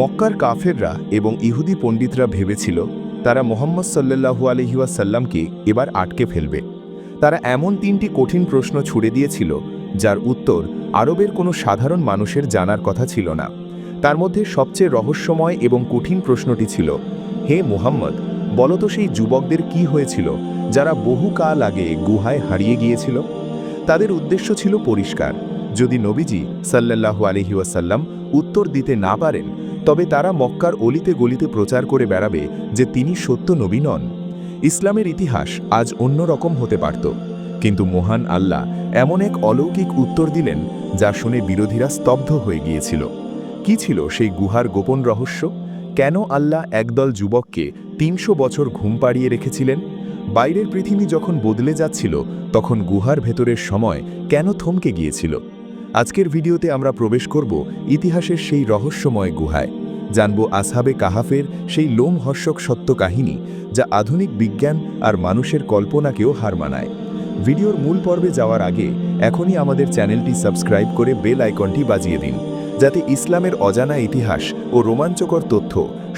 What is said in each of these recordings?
মক্কার কাফেররা এবং ইহুদি পণ্ডিতরা ভেবেছিল, তারা মোহাম্মদ সাল্লাহু আলহিউসাল্লামকে এবার আটকে ফেলবে। তারা এমন তিনটি কঠিন প্রশ্ন ছুড়ে দিয়েছিল, যার উত্তর আরবের কোনো সাধারণ মানুষের জানার কথা ছিল না। তার মধ্যে সবচেয়ে রহস্যময় এবং কঠিন প্রশ্নটি ছিল, হে মুহাম্মদ, বলতো সেই যুবকদের কি হয়েছিল, যারা বহু কাল আগে গুহায় হারিয়ে গিয়েছিল? তাদের উদ্দেশ্য ছিল পরিষ্কার, যদি নবীজি সাল্লাল্লাহু আলহিউসাল্লাম উত্তর দিতে না পারেন তবে তারা মক্কার অলিতে গলিতে প্রচার করে বেড়াবে যে তিনি সত্য নবী নন। ইসলামের ইতিহাস আজ অন্যরকম হতে পারত। কিন্তু মহান আল্লাহ এমন এক অলৌকিক উত্তর দিলেন, যা শুনে বিরোধীরা স্তব্ধ হয়ে গিয়েছিল। কি ছিল সেই গুহার গোপন রহস্য? কেন আল্লাহ একদল যুবককে তিনশো বছর ঘুম পাড়িয়ে রেখেছিলেন? বাইরের পৃথিবী যখন বদলে যাচ্ছিল, তখন গুহার ভেতরের সময় কেন থমকে গিয়েছিল? আজকের ভিডিওতে আমরা প্রবেশ করব ইতিহাসের সেই রহস্যময় গুহায়। জানব আসহাবে কাহাফের সেই লোমহর্ষক সত্য কাহিনী যা আধুনিক বিজ্ঞান আর মানুষের কল্পনাকেও হার মানায়। ভিডিওর মূল পর্বে যাওয়ার আগে এখনই আমাদের চ্যানেলটি সাবস্ক্রাইব করে বেল আইকনটি বাজিয়ে দিন, যাতে ইসলামের অজানা ইতিহাস ও রোমাঞ্চকর তথ্য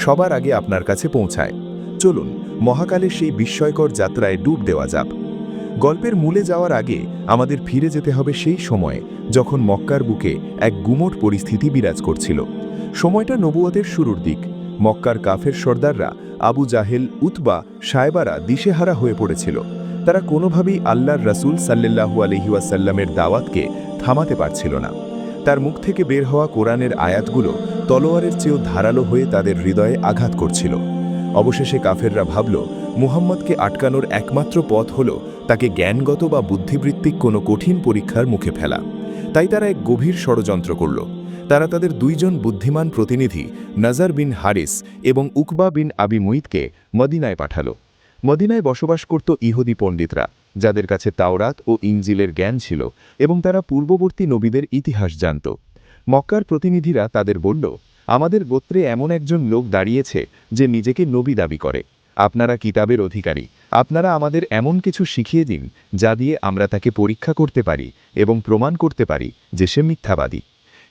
সবার আগে আপনার কাছে পৌঁছায়। চলুন, মহাকালের সেই বিস্ময়কর যাত্রায় ডুব দেওয়া যাক। গল্পের মূলে যাওয়ার আগে আমাদের ফিরে যেতে হবে সেই সময়ে যখন মক্কার বুকে এক গুমোট পরিস্থিতি বিরাজ করছিল। সময়টা নবুয়তের শুরুর দিক। মক্কার কাফের সর্দাররা আবু জাহেল, উতবা, সায়বারা দিশেহারা হয়ে পড়েছিল। তারা কোনোভাবেই আল্লাহর রাসূল সাল্লাল্লাহু আলহিউসাল্লামের দাওয়াতকে থামাতে পারছিল না। তার মুখ থেকে বের হওয়া কোরআনের আয়াতগুলো তলোয়ারের চেয়েও ধারালো হয়ে তাদের হৃদয়ে আঘাত করছিল। অবশেষে কাফেররা ভাবল মুহাম্মদকে আটকানোর একমাত্র পথ হল তাকে জ্ঞানগত বা বুদ্ধিবৃত্তিক কোনো কঠিন পরীক্ষার মুখে ফেলা। তাই তারা এক গভীর ষড়যন্ত্র করল। তারা তাদের দুইজন বুদ্ধিমান প্রতিনিধি, নজার বিন হারিস এবং উকবা বিন আবি মুইতকে মদিনায় পাঠালো। মদিনায় বসবাস করত ইহুদি পণ্ডিতরা, যাদের কাছে তাওরাত ও ইঞ্জিলের জ্ঞান ছিল এবং তারা পূর্ববর্তী নবীদের ইতিহাস জানত। মক্কার প্রতিনিধিরা তাদের বলল, আমাদের গোত্রে এমন একজন লোক দাঁড়িয়েছে যে নিজেকে নবী দাবি করে। আপনারা কিতাবের অধিকারী। আপনারা আমাদের এমন কিছু শিখিয়ে দিন, যা দিয়ে আমরা তাকে পরীক্ষা করতে পারি এবং প্রমাণ করতে পারি যে সে মিথ্যাবাদী।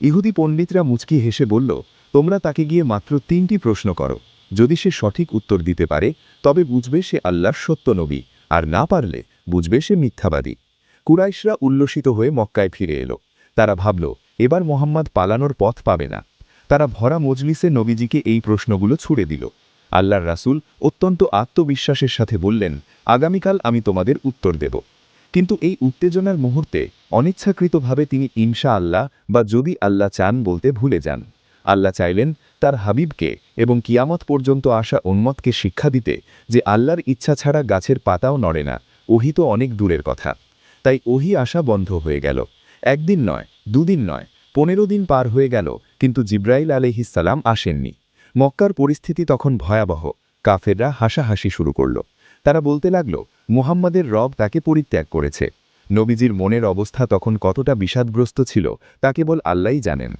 ইহুদি পণ্ডিতরা মুচকি হেসে বলল, তোমরা তাকে গিয়ে মাত্র তিনটি প্রশ্ন করো। যদি সে সঠিক উত্তর দিতে পারে, তবে বুঝবে সে আল্লাহর সত্য নবী, আর না পারলে বুঝবে সে মিথ্যাবাদী। কুরাইশরা উল্লসিত হয়ে মক্কায় ফিরে এলো। তারা ভাবল, এবার মোহাম্মদ পালানোর পথ পাবে না। তারা ভরা মজলিসে নবীজিকে এই প্রশ্নগুলো ছুড়ে দিল। আল্লাহর রাসূল অত্যন্ত আত্মবিশ্বাসের সাথে বললেন, আগামীকাল আমি তোমাদের উত্তর দেব। কিন্তু এই উত্তেজনার মুহূর্তে অনিচ্ছাকৃতভাবে তিনি ইনশা আল্লাহ বা যদি আল্লাহ চান বলতে ভুলে যান। আল্লাহ চাইলেন তার হাবিবকে এবং কিয়ামত পর্যন্ত আসা উন্মতকে শিক্ষা দিতে যে আল্লাহর ইচ্ছা ছাড়া গাছের পাতাও নড়ে না, ওহি তো অনেক দূরের কথা। তাই ওহি আসা বন্ধ হয়ে গেল। একদিন নয়, দুদিন নয়, পনেরো দিন পার হয়ে গেল, কিন্তু জিব্রাইল আলহিসাল্লাম আসেননি। মক্কার পরিস্থিতি তখন ভয়াবহ। কাফেররা হাসাহাসি শুরু করল। তারা বলতে লাগল, মুহাম্মাদের রব তাকে পরিত্যাগ করেছে। নবীজির মনের অবস্থা তখন কতটা বিষাদগ্রস্ত ছিল, তা কেবল আল্লাহই জানেন।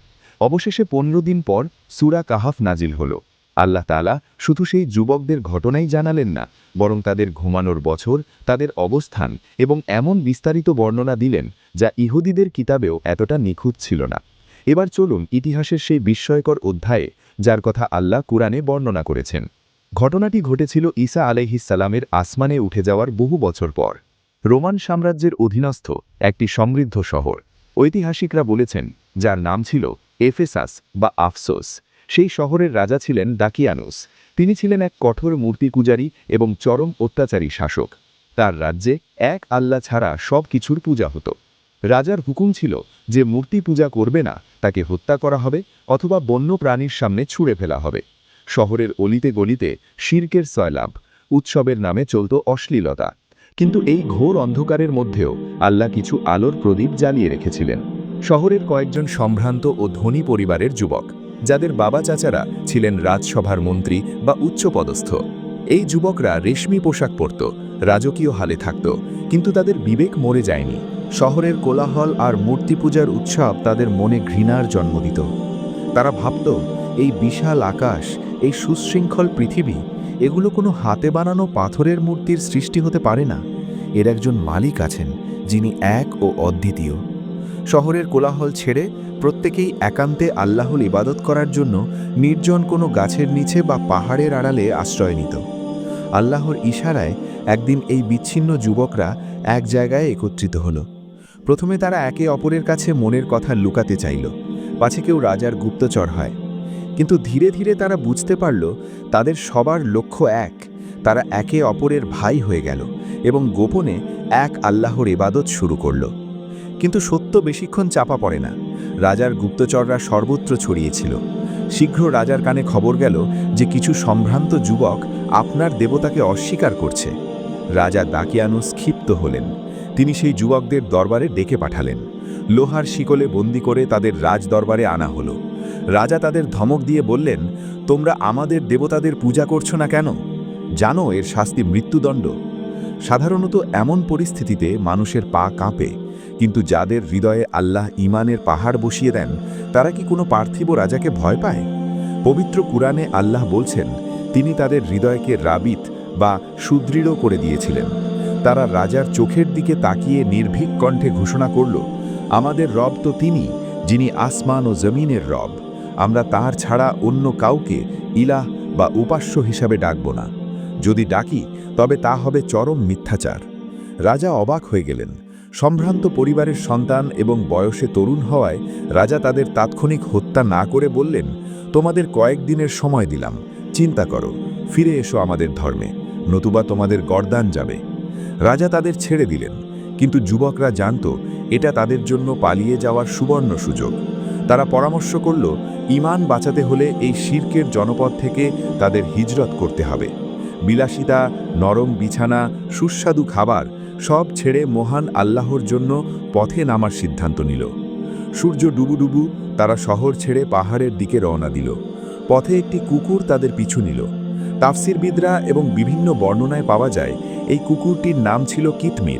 অবশেষে পনেরো দিন পর সুরা কাহাফ নাজিল হল। আল্লাহ তালা শুধু সেই যুবকদের ঘটনাই জানালেন না, বরং তাদের ঘুমানোর বছর, তাদের অবস্থান এবং এমন বিস্তারিত বর্ণনা দিলেন যা ইহুদিদের কিতাবেও এতটা নিখুঁত ছিল না। এবার চলুন ইতিহাসের সেই বিস্ময়কর অধ্যায়ে, যার কথা আল্লাহ কুরআনে বর্ণনা করেছেন। ঘটনাটি ঘটেছিল ঈসা আলাইহিসালামের আসমানে উঠে যাওয়ার বহু বছর পর। রোমান সাম্রাজ্যের অধীনস্থ একটি সমৃদ্ধ শহর। ঐতিহাসিকরা বলেছেন, যার নাম ছিল এফেসাস বা আফসোস। সেই শহরের রাজা ছিলেন দাকিয়ানুস। তিনি ছিলেন এক কঠোর মূর্তি পূজারী এবং চরম অত্যাচারী শাসক। তার রাজ্যে এক আল্লাহ ছাড়া সব কিছুর পূজা হতো। রাজার হুকুম ছিল যে মূর্তি পূজা করবে না, তাকে হত্যা করা হবে অথবা বন্য প্রাণীর সামনে ছুঁড়ে ফেলা হবে। শহরের অলিতে গলিতে শির্কের সয়লাভ, উৎসবের নামে চলত অশ্লীলতা। কিন্তু এই ঘোর অন্ধকারের মধ্যেও আল্লাহ কিছু আলোর প্রদীপ জ্বালিয়ে রেখেছিলেন। শহরের কয়েকজন সম্ভ্রান্ত ও ধনী পরিবারের যুবক, যাদের বাবা চাচারা ছিলেন রাজসভার মন্ত্রী বা উচ্চপদস্থ। এই যুবকরা রেশমি পোশাক পরত রাজকীয় হালে থাকত, কিন্তু তাদের বিবেক মরে যায়নি। শহরের কোলাহল আর মূর্তি পূজার উৎসব তাদের মনে ঘৃণার জন্ম দিত। তারা ভাবত, এই বিশাল আকাশ, এই সুশৃঙ্খল পৃথিবী, এগুলো কোনো হাতে বানানো পাথরের মূর্তির সৃষ্টি হতে পারে না। এর একজন মালিক আছেন, যিনি এক ও অদ্বিতীয়। শহরের কোলাহল ছেড়ে প্রত্যেকেই একান্তে আল্লাহর ইবাদত করার জন্য নির্জন কোনো গাছের নিচে বা পাহাড়ের আড়ালে আশ্রয় নিত। আল্লাহর ইশারায় একদিন এই বিচ্ছিন্ন যুবকরা এক জায়গায় একত্রিত হলো। প্রথমে তারা একে অপরের কাছে মনের কথা লুকাতে চাইল। পাছে কেউ রাজার গুপ্তচর হয়। কিন্তু ধীরে ধীরে তারা বুঝতে পারল, তাদের সবার লক্ষ্য এক, তারা একে অপরের ভাই হয়ে গেল এবং গোপনে এক আল্লাহর ইবাদত শুরু করল। কিন্তু সত্য বেশিক্ষণ চাপা পড়ে না। রাজার গুপ্তচররা সর্বত্র ছড়িয়েছিল শীঘ্র রাজার কানে খবর গেল যে কিছু সম্ভ্রান্ত যুবক আপনার দেবতাকে অস্বীকার করছে। রাজা দাকিয়ানুস ক্ষিপ্ত হলেন। তিনি সেই যুবকদের দরবারে ডেকে পাঠালেন। লোহার শিকলে বন্দি করে তাদের রাজ দরবারে আনা হলো। রাজা তাদের ধমক দিয়ে বললেন, তোমরা আমাদের দেবতাদের পূজা করছ না কেন? জানো এর শাস্তি মৃত্যুদণ্ড। সাধারণত এমন পরিস্থিতিতে মানুষের পা কাঁপে, কিন্তু যাদের হৃদয়ে আল্লাহ ইমানের পাহাড় বসিয়ে দেন, তারা কি কোনো পার্থিব রাজাকে ভয় পায়? পবিত্র কুরআনে আল্লাহ বলছেন, তিনি তাদের হৃদয়কে রাবিত বা সুদৃঢ় করে দিয়েছিলেন। তারা রাজার চোখের দিকে তাকিয়ে নির্ভীক কণ্ঠে ঘোষণা করল, আমাদের রব তো তিনি, যিনি আসমান ও জমিনের রব। আমরা তার ছাড়া অন্য কাউকে ইলাহ বা উপাস্য হিসাবে ডাকব না। যদি ডাকি, তবে তা হবে চরম মিথ্যাচার। রাজা অবাক হয়ে গেলেন। সম্ভ্রান্ত পরিবারের সন্তান এবং বয়সে তরুণ হওয়ায় রাজা তাদের তাৎক্ষণিক হত্যা না করে বললেন, তোমাদের কয়েকদিনের সময় দিলাম। চিন্তা করো, ফিরে এসো আমাদের ধর্মে। নতুবা তোমাদের গরদান যাবে। রাজা তাদের ছেড়ে দিলেন, কিন্তু যুবকরা জানত এটা তাদের জন্য পালিয়ে যাওয়ার সুবর্ণ সুযোগ। তারা পরামর্শ করল, ইমান বাঁচাতে হলে এই শির্কের জনপদ থেকে তাদের হিজরত করতে হবে। বিলাসিতা, নরম বিছানা, সুস্বাদু খাবার সব ছেড়ে মহান আল্লাহর জন্য পথে নামার সিদ্ধান্ত নিল। সূর্য ডুবু ডুবু তারা শহর ছেড়ে পাহাড়ের দিকে রওনা দিল। পথে একটি কুকুর তাদের পিছু নিল। তাফসিরবিদরা এবং বিভিন্ন বর্ণনায় পাওয়া যায়, এই কুকুরটির নাম ছিল কিতমির।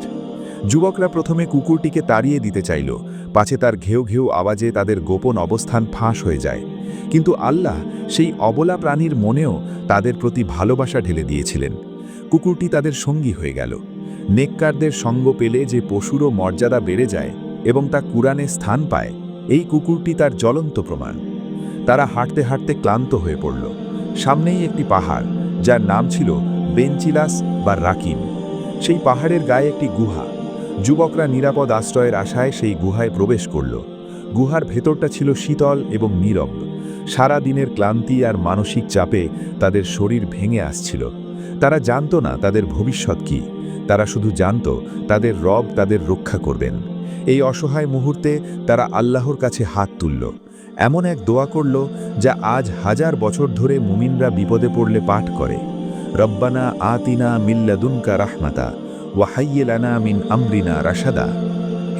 যুবকরা প্রথমে কুকুরটিকে তাড়িয়ে দিতে চাইল, পাছে তার ঘেউ ঘেউ আওয়াজে তাদের গোপন অবস্থান ফাঁস হয়ে যায়। কিন্তু আল্লাহ সেই অবলা প্রাণীর মনেও তাদের প্রতি ভালোবাসা ঢেলে দিয়েছিলেন। কুকুরটি তাদের সঙ্গী হয়ে গেল। নেককারদের সঙ্গ পেলে যে পশুরও মর্যাদা বেড়ে যায় এবং তা কুরআনে স্থান পায়, এই কুকুরটি তার জ্বলন্ত প্রমাণ। তারা হাঁটতে হাঁটতে ক্লান্ত হয়ে পড়ল। সামনেই একটি পাহাড়, যার নাম ছিল বেঞ্চিলাস বা রাকিম। সেই পাহাড়ের গায়ে একটি গুহা। যুবকরা নিরাপদ আশ্রয়ের আশায় সেই গুহায় প্রবেশ করল। গুহার ভেতরটা ছিল শীতল এবং নীরব। সারা দিনের ক্লান্তি আর মানসিক চাপে তাদের শরীর ভেঙে আসছিল। তারা জানত না তাদের ভবিষ্যৎ কি। তারা শুধু জানত তাদের রব তাদের রক্ষা করবেন। এই অসহায় মুহূর্তে তারা আল্লাহর কাছে হাত তুলল। এমন এক দোয়া করল যা আজ হাজার বছর ধরে মুমিনরা বিপদে পড়লে পাঠ করে। রব্বানা আতিনা মিল্লাদুনকা রাহমাতা ওয়াহাইয়েলানা মিন আমরিনা রাশাদা।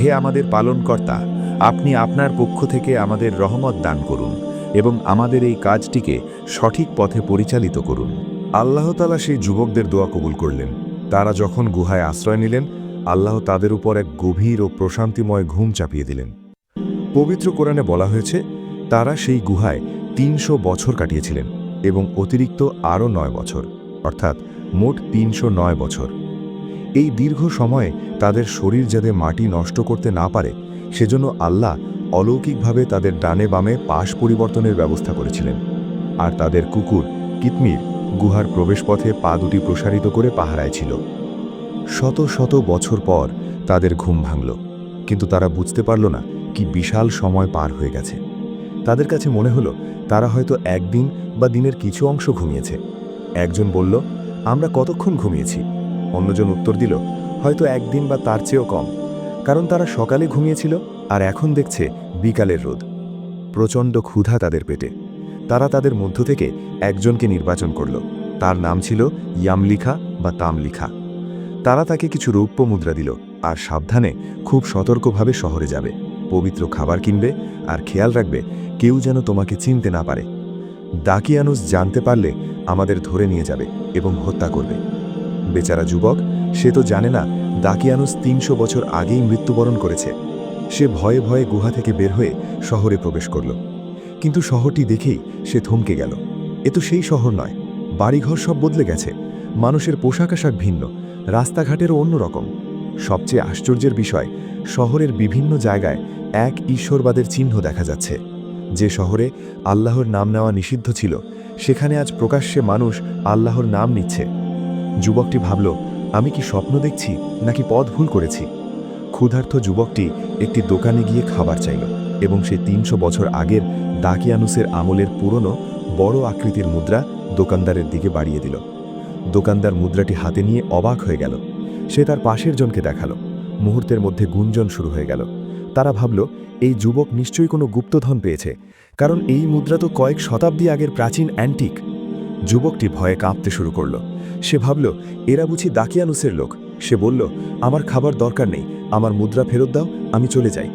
হে আমাদের পালনকর্তা, আপনি আপনার পক্ষ থেকে আমাদের রহমত দান করুন এবং আমাদের এই কাজটিকে সঠিক পথে পরিচালিত করুন। আল্লাহ তালা সেই যুবকদের দোয়া কবুল করলেন। তারা যখন গুহায় আশ্রয় নিলেন, আল্লাহ তাদের উপর এক গভীর ও প্রশান্তিময় ঘুম চাপিয়ে দিলেন। পবিত্র কোরআনে বলা হয়েছে তারা সেই গুহায় তিনশো বছর কাটিয়েছিলেন এবং অতিরিক্ত আরও নয় বছর, অর্থাৎ মোট তিনশো নয় বছর। এই দীর্ঘ সময়ে তাদের শরীর যাতে মাটি নষ্ট করতে না পারে, সেজন্য আল্লাহ অলৌকিকভাবে তাদের ডানে বামে পাশ পরিবর্তনের ব্যবস্থা করেছিলেন। আর তাদের কুকুর কিতমির গুহার প্রবেশপথে পা দুটি প্রসারিত করে পাহারায় ছিল। শত শত বছর পর তাদের ঘুম ভাঙল, কিন্তু তারা বুঝতে পারল না কি বিশাল সময় পার হয়ে গেছে। তাদের কাছে মনে হলো তারা হয়তো একদিন বা দিনের কিছু অংশ ঘুমিয়েছে। একজন বলল, আমরা কতক্ষণ ঘুমিয়েছি? অন্যজন উত্তর দিল, হয়তো একদিন বা তার চেয়েও কম, কারণ তারা সকালে ঘুমিয়েছিল আর এখন দেখছে বিকালের রোদ। প্রচণ্ড ক্ষুধা তাদের পেটে। তারা তাদের মধ্য থেকে একজনকে নির্বাচন করল। তার নাম ছিল ইয়ামলিখা বা তামলিখা। তারা তাকে কিছু রৌপ্য মুদ্রা দিল আর সাবধানে খুব সতর্কভাবে শহরে যাবে। পবিত্র খাবার কিনবে আর খেয়াল রাখবে কেউ যেন তোমাকে চিনতে না পারে। দাকিয়ানুস জানতে পারলে আমাদের ধরে নিয়ে যাবে এবং হত্যা করবে। বেচারা যুবক, সে তো জানে না দাকিয়ানুস তিনশো বছর আগেই মৃত্যুবরণ করেছে। সে ভয়ে ভয়ে গুহা থেকে বের হয়ে শহরে প্রবেশ করল। কিন্তু শহরটি দেখেই সে থমকে গেল। এ তো সেই শহর নয়, বাড়িঘর সব বদলে গেছে। মানুষের পোশাক আশাক ভিন্ন, রাস্তাঘাটেরও অন্যরকম। সবচেয়ে আশ্চর্যের বিষয়, শহরের বিভিন্ন জায়গায় এক ঈশ্বরবাদের চিহ্ন দেখা যাচ্ছে। যে শহরে আল্লাহর নাম নেওয়া নিষিদ্ধ ছিল, সেখানে আজ প্রকাশ্যে মানুষ আল্লাহর নাম নিচ্ছে। যুবকটি ভাবল, আমি কি স্বপ্ন দেখছি, নাকি পথ ভুল করেছি? ক্ষুধার্ত যুবকটি একটি দোকানে গিয়ে খাবার চাইল এবং সে তিনশো বছর আগের দাকিয়ানুসের আমলের পুরনো বড় আকৃতির মুদ্রা দোকানদারের দিকে বাড়িয়ে দিল। দোকানদার মুদ্রাটি হাতে নিয়ে অবাক হয়ে গেল। সে তার পাশের জনকে দেখাল। মুহূর্তের মধ্যে গুঞ্জন শুরু হয়ে গেল। তারা ভাবল, এই যুবক নিশ্চয়ই কোনো গুপ্তধন পেয়েছে, কারণ এই মুদ্রা তো কয়েক শতাব্দী আগের প্রাচীন অ্যান্টিক। যুবকটি ভয়ে কাঁপতে শুরু করল। সে ভাবল, এরা বুঝি দাকিয়ানুসের লোক। সে বলল, আমার খাবার দরকার নেই, আমার মুদ্রা ফেরত দাও, আমি চলে যাই।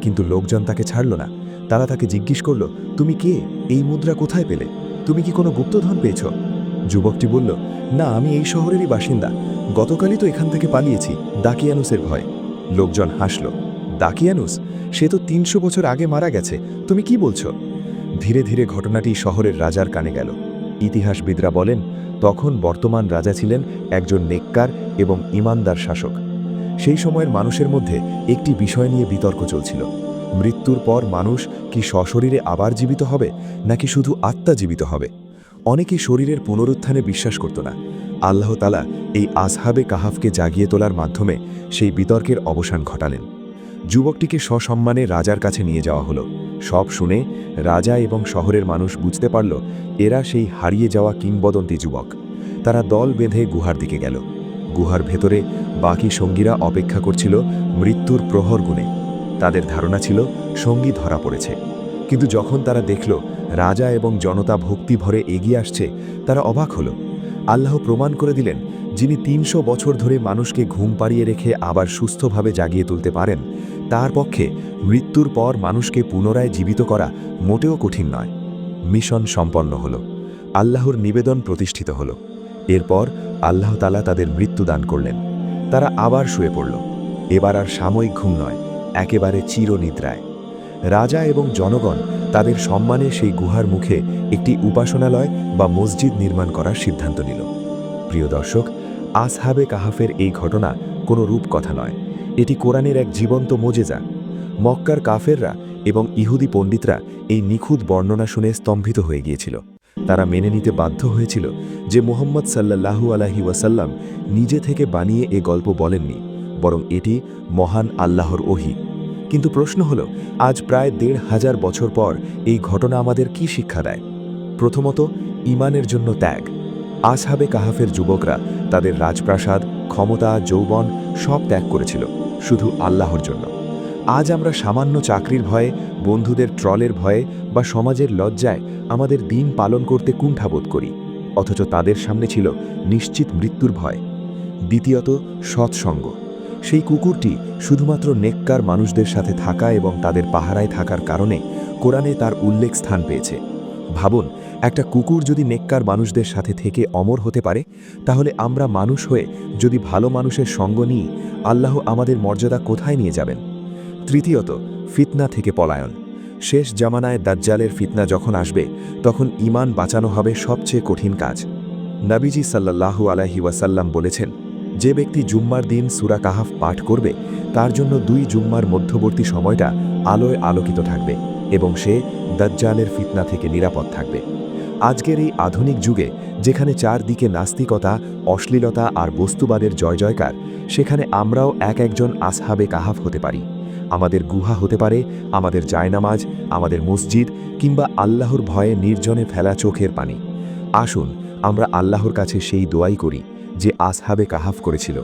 কিন্তু লোকজন তাকে ছাড়ল না। তারা তাকে জিজ্ঞেস করল, তুমি কে? এই মুদ্রা কোথায় পেলে? তুমি কি কোনো গুপ্তধন পেয়েছ? যুবকটি বলল, না, আমি এই শহরেরই বাসিন্দা। গতকালই তো এখান থেকে পালিয়েছি, দাকিয়ানুসের ভয়। লোকজন হাসল, দাকিয়ানুস? সে তো তিনশো বছর আগে মারা গেছে, তুমি কি বলছো? ধীরে ধীরে ঘটনাটি শহরের রাজার কানে গেল। ইতিহাসবিদরা বলেন, তখন বর্তমান রাজা ছিলেন একজন নেককার এবং ইমানদার শাসক। সেই সময়ের মানুষের মধ্যে একটি বিষয় নিয়ে বিতর্ক চলছিল। মৃত্যুর পর মানুষ কি সশরীরে আবার জীবিত হবে, নাকি শুধু আত্মা জীবিত হবে? অনেকেই শরীরের পুনরুত্থানে বিশ্বাস করত না। আল্লাহ তালা এই আসহাবে কাহাফকে জাগিয়ে তোলার মাধ্যমে সেই বিতর্কের অবসান ঘটালেন। যুবকটিকে সসম্মানে রাজার কাছে নিয়ে যাওয়া হলো। সব শুনে রাজা এবং শহরের মানুষ বুঝতে পারল, এরা সেই হারিয়ে যাওয়া কিংবদন্তি যুবক। তারা দল বেঁধে গুহার দিকে গেল। গুহার ভেতরে বাকি সঙ্গীরা অপেক্ষা করছিল মৃত্যুর প্রহর গুণে। তাদের ধারণা ছিল সঙ্গী ধরা পড়েছে। কিন্তু যখন তারা দেখল রাজা এবং জনতা ভক্তি ভরে এগিয়ে আসছে, তারা অবাক হল। আল্লাহ প্রমাণ করে দিলেন, যিনি তিনশো বছর ধরে মানুষকে ঘুম পাড়িয়ে রেখে আবার সুস্থভাবে জাগিয়ে তুলতে পারেন, তার পক্ষে মৃত্যুর পর মানুষকে পুনরায় জীবিত করা মোটেও কঠিন নয়। মিশন সম্পন্ন হল। আল্লাহর নিবেদন প্রতিষ্ঠিত হল। এরপর আল্লাহ তালা তাদের মৃত্যু দান করলেন। তারা আবার শুয়ে পড়ল। এবার আর সাময়িক ঘুম নয়, একেবারে চিরনিদ্রায়। রাজা এবং জনগণ তাদের সম্মানে সেই গুহার মুখে একটি উপাসনালয় বা মসজিদ নির্মাণ করার সিদ্ধান্ত নিল। প্রিয় দর্শক, আসহাবে কাহাফের এই ঘটনা কোনো রূপকথা নয়। এটি কোরআনের এক জীবন্ত মোজেজা। মক্কার কাফেররা এবং ইহুদি পণ্ডিতরা এই নিখুঁত বর্ণনা শুনে স্তম্ভিত হয়ে গিয়েছিল। তারা মেনে নিতে বাধ্য হয়েছিল যে মোহাম্মদ সাল্লাল্লাহু আলাহি ওয়াসাল্লাম নিজে থেকে বানিয়ে এ গল্প বলেননি, বরং এটি মহান আল্লাহর ওহি। কিন্তু প্রশ্ন হল, আজ প্রায় দেড় হাজার বছর পর এই ঘটনা আমাদের কি শিক্ষা দেয়? প্রথমত, ইমানের জন্য ত্যাগ। আসহাবে কাহাফের যুবকরা তাদের রাজপ্রাসাদ, ক্ষমতা, যৌবন সব ত্যাগ করেছিল, শুধু আল্লাহর জন্য। আজ আমরা সামান্য চাকরির ভয়ে, বন্ধুদের ট্রলের ভয়ে বা সমাজের লজ্জায় আমাদের দিন পালন করতে কুণ্ঠাবোধ করি, অথচ তাদের সামনে ছিল নিশ্চিত মৃত্যুর ভয়। দ্বিতীয়ত, সৎসঙ্গ। সেই কুকুরটি শুধুমাত্র নেককার মানুষদের সাথে থাকা এবং তাদের পাহারায় থাকার কারণে কোরআনে তার উল্লেখ স্থান পেয়েছে। ভাবুন, একটা কুকুর যদি নেককার মানুষদের সাথে থেকে অমর হতে পারে, তাহলে আমরা মানুষ হয়ে যদি ভালো মানুষের সঙ্গ নিই, আল্লাহ আমাদের মর্যাদা কোথায় নিয়ে যাবেন? তৃতীয়ত, ফিতনা থেকে পলায়ন। শেষ জামানায় দাজ্জালের ফিতনা যখন আসবে, তখন ইমান বাঁচানো হবে সবচেয়ে কঠিন কাজ। নাবিজি সাল্লাল্লাহু আলাহি ওয়াসাল্লাম বলেছেন যে ব্যক্তি জুম্মার দিন সুরা কাহাফ পাঠ করবে, তার জন্য দুই জুম্মার মধ্যবর্তী সময়টা আলোয় আলোকিত থাকবে এবং সে দাজ্জালের ফিতনা থেকে নিরাপদ থাকবে। আজকের এই আধুনিক যুগে, যেখানে চারদিকে নাস্তিকতা, অশ্লীলতা আর বস্তুবাদের জয় জয়কার সেখানে আমরাও এক একজন আসহাবে কাহাফ হতে পারি। আমাদের গুহা হতে পারে, আমাদের জায়নামাজ, আমাদের মসজিদ কিংবা আল্লাহর ভয়ে নির্জনে ফেলা চোখের পানি। আসুন, আমরা আল্লাহর কাছে সেই দোয়াই করি। যে আসহাবে কাহাফ করেছিল।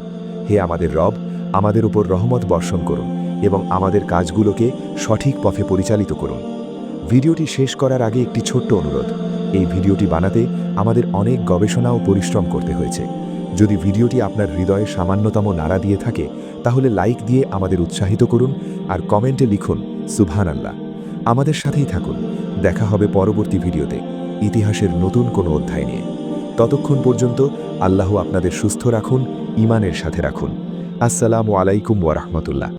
হে আমাদের রব, আমাদের উপর রহমত বর্ষণ করুন এবং আমাদের কাজগুলোকে সঠিক পথে পরিচালিত করুন। ভিডিওটি শেষ করার আগে একটি ছোট্ট অনুরোধ। এই ভিডিওটি বানাতে আমাদের অনেক গবেষণা ও পরিশ্রম করতে হয়েছে। যদি ভিডিওটি আপনার হৃদয়ে সামান্যতম নাড়া দিয়ে থাকে, তাহলে লাইক দিয়ে আমাদের উৎসাহিত করুন আর কমেন্টে লিখুন সুভান আল্লাহ আমাদের সাথেই থাকুন। দেখা হবে পরবর্তী ভিডিওতে। ইতিহাসের নতুন কোনো অধ্যায় নিয়ে। ততক্ষণ পর্যন্ত আল্লাহ আপনাদের সুস্থ রাখুন ইমানের সাথে রাখুন। আসসালামু আলাইকুম ওয়ারহমতুল্লাহ